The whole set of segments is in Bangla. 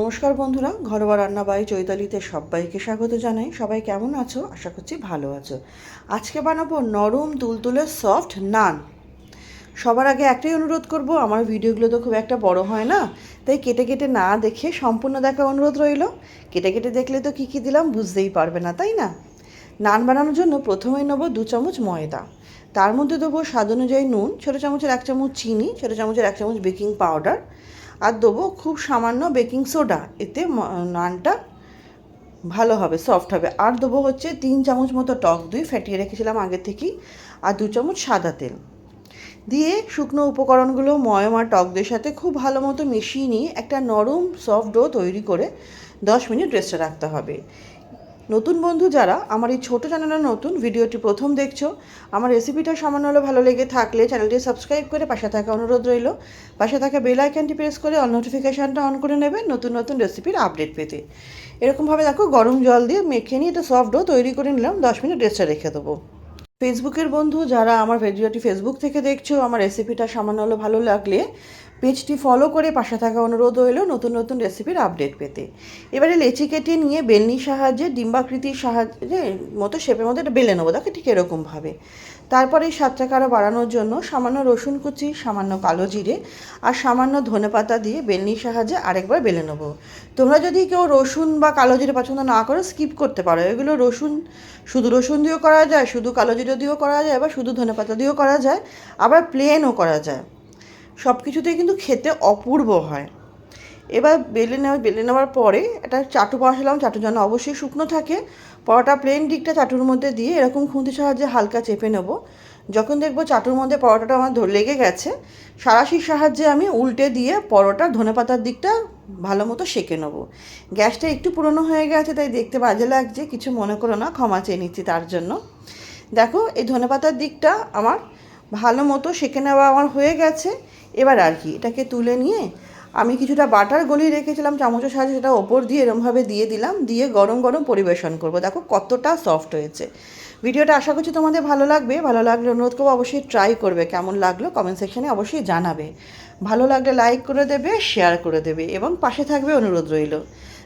নমস্কার বন্ধুরা, ঘরোয়া রান্না বাই চৈতালিতে সবাইকে স্বাগত জানাই। সবাই কেমন আছো? আশা করছি ভালো আছো। আজকে বানাবো নরম তুলতুলে সফট নান। সবার আগে একটাই অনুরোধ করব, আমার ভিডিওগুলো তো খুব একটা বড় হয় না, তাই কেটে কেটে না দেখে সম্পূর্ণ দেখার অনুরোধ রইল। কেটে কেটে দেখলে তো কী কী দিলাম বুঝতেই পারবে না, তাই না? নান বানানোর জন্য প্রথমেই নেব দু চামচ ময়দা। তার মধ্যে দেবো স্বাদ অনুযায়ী নুন, ছোটো চামচের এক চামচ চিনি, ছোটো চামচের এক চামচ বেকিং পাউডার। আর দেবো খুব সামান্য বেকিং সোডা, এতে নানটা ভালো হবে সফট হবে। আর দেবো হচ্ছে তিন চামচ মতো টক দই ফেটিয়ে রেখেছিলাম আগে থেকেই, আর দু চামচ সাদা তেল। দিয়ে শুকনো উপকরণগুলো ময়ম আর টক দইয়ের সাথে খুব ভালো মতো মিশিয়ে নিয়ে একটা নরম সফট ডো তৈরি করে দশ মিনিট রেস্টে রাখতে হবে। নতুন বন্ধু যারা, আমার এই ছোটো চ্যানেলে নতুন, ভিডিওটি প্রথম দেখছ, আমার রেসিপিটা সামান্য হলেও ভালো লেগে থাকলে চ্যানেলটি সাবস্ক্রাইব করে পাশে থাকা অনুরোধ রইল। পাশে থাকা বেল আইকনটি প্রেস করে অল নোটিফিকেশানটা অন করে নেবে নতুন নতুন রেসিপির আপডেট পেতে। এরকমভাবে দেখো গরম জল দিয়ে মেখে নিয়ে এটা সফট ডো তৈরি করে নিলাম, দশ মিনিট রেস্টে রেখে দেবো। ফেসবুকের বন্ধু যারা আমার ভিডিওটি ফেসবুক থেকে দেখছ, আমার রেসিপিটা সামান্য হলেও ভালো লাগলে পেজটি ফলো করে পাশে থাকা অনুরোধ রইল নতুন নতুন রেসিপির আপডেট পেতে। এবারে লেচি কেটে নিয়ে বেলনির সাহায্যে ডিম্বাকৃতির সাহায্যে মতো শেপের মধ্যে এটা বেলে নেব। দেখো ঠিক এরকমভাবে তারপরে এই স্বাদটাকে আরও বাড়ানোর জন্য সামান্য রসুন কুচি, সামান্য কালো জিরে আর সামান্য ধনেপাতা দিয়ে বেলনির সাহায্যে আরেকবার বেলে নেব। তোমরা যদি কেউ রসুন বা কালো জিরে পছন্দ না করো স্কিপ করতে পারো। এগুলো রসুন, শুধু রসুন দিয়েও করা যায়, শুধু কালো জিরে দিয়েও করা যায় বা শুধু ধনেপাতা দিয়েও করা যায়, আবার প্লেনও করা যায়। সব কিছুতেই কিন্তু খেতে অপূর্ব হয়। এবার বেলে নেওয়া, বেলে নেওয়ার পরে একটা চাটু বসালাম চাটু যেন অবশ্যই শুকনো থাকে। পরোটা প্লেন দিকটা চাটুর মধ্যে দিয়ে এরকম খুন্তির সাহায্যে হালকা চেপে নেব। যখন দেখব চাটুর মধ্যে পরোটাটা আমার লেগে গেছে, সারাশির সাহায্যে আমি উল্টে দিয়ে পরোটা ধনেপাতার দিকটা ভালো মতো সেঁকে নেব। গ্যাসটা একটু পুরনো হয়ে গেছে, তাই দেখতে বাজে লাগছে, কিছু মনে করো না, ক্ষমা চেয়ে নিচ্ছি তার জন্য। দেখো, এই ধনেপাতার দিকটা আমার ভালো মতো সেঁকে নেওয়া আমার হয়ে গেছে। এবার আর কি, এটাকে তুলে নিয়ে আমি কিছুটা বাটার গলিয়ে রেখেছিলাম, চামচের সাহায্যে সেটা ওপর দিয়ে এরমভাবে দিয়ে দিলাম, দিয়ে গরম গরম পরিবেশন করব। দেখো কতটা সফট হয়েছে। ভিডিওটা আশা করছি তোমাদের ভালো লাগবে। ভালো লাগলে অনুরোধ করব অবশ্যই ট্রাই করবে। কেমন লাগল কমেন্ট সেকশানে অবশ্যই জানাবে। ভালো লাগলে লাইক করে দেবে শেয়ার করে দেবে এবং পাশে থাকবে অনুরোধ রইল।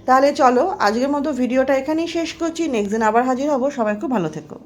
তাহলে চলো, আজকের মতো ভিডিওটা এখানেই শেষ করছি। নেক্সট দিন আবার হাজির হব। সবাই খুব ভালো থেকো।